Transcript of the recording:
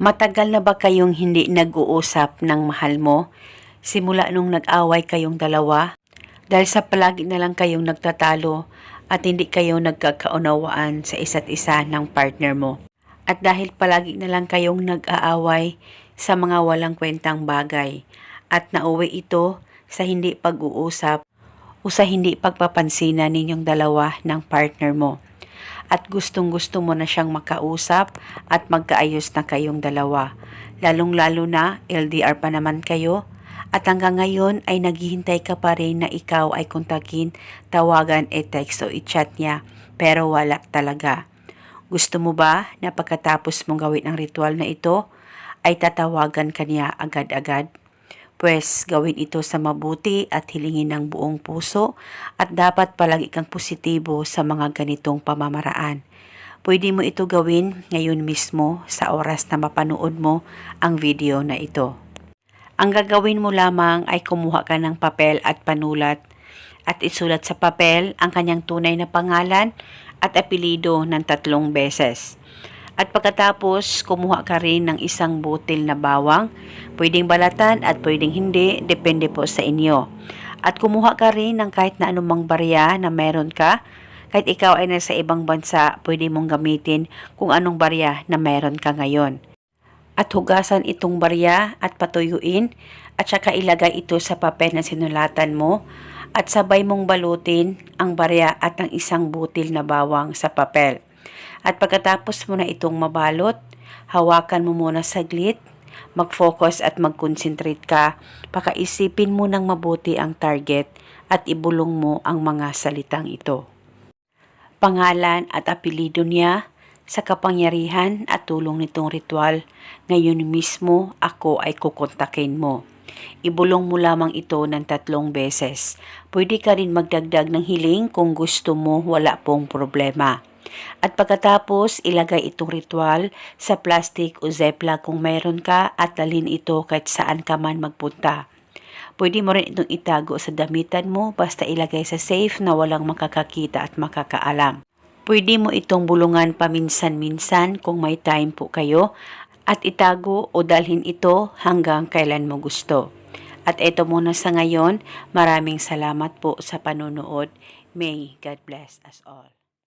Matagal na ba kayong hindi nag-uusap ng mahal mo? Simula nung nag-away kayong dalawa? Dahil sa palagi na lang kayong nagtatalo at hindi kayo nagkakaunawaan sa isa't isa ng partner mo. At dahil palagi na lang kayong nag-aaway sa mga walang kwentang bagay at nauwi ito sa hindi pag-uusap o sa hindi pagpapansinan ninyong dalawa ng partner mo at gustong gusto mo na siyang makausap at magkaayos na kayong dalawa. Lalong-lalo na LDR pa naman kayo at hanggang ngayon ay naghihintay ka pa rin na ikaw ay kontakin, tawagan, e-text o i-chat niya pero wala talaga. Gusto mo ba na pagkatapos mong gawin ang ritual na ito ay tatawagan ka niya agad-agad? Pwes gawin ito sa mabuti at hilingin ng buong puso at dapat palagi kang positibo sa mga ganitong pamamaraan. Pwede mo ito gawin ngayon mismo sa oras na mapanood mo ang video na ito. Ang gagawin mo lamang ay kumuha ka ng papel at panulat at isulat sa papel ang kanyang tunay na pangalan at apelido ng tatlong beses. At pagkatapos, kumuha ka rin ng isang butil na bawang. Pwedeng balatan at pwedeng hindi, depende po sa inyo. At kumuha ka rin ng kahit na anumang barya na meron ka. Kahit ikaw ay nasa ibang bansa, pwede mong gamitin kung anong barya na meron ka ngayon. At hugasan itong barya at patuyuin at saka ilagay ito sa papel na sinulatan mo at sabay mong balutin ang barya at ang isang butil na bawang sa papel. At pagkatapos mo na itong mabalot, hawakan mo muna saglit, mag-focus at mag-concentrate ka, pakaisipin mo ng mabuti ang target at ibulong mo ang mga salitang ito. Pangalan at apelido niya sa kapangyarihan at tulong nitong ritual, ngayon mismo ako ay kukontakin mo. Ibulong mo lamang ito ng tatlong beses. Pwede ka rin magdagdag ng hiling kung gusto mo wala pong problema. At pagkatapos, ilagay itong ritual sa plastic o zepla kung mayroon ka at dalhin ito kahit saan ka man magpunta. Pwede mo rin itong itago sa damitan mo basta ilagay sa safe na walang makakakita at makakaalam. Pwede mo itong bulungan paminsan-minsan kung may time po kayo at itago o dalhin ito hanggang kailan mo gusto. At ito muna sa ngayon, maraming salamat po sa panonood. May God bless us all.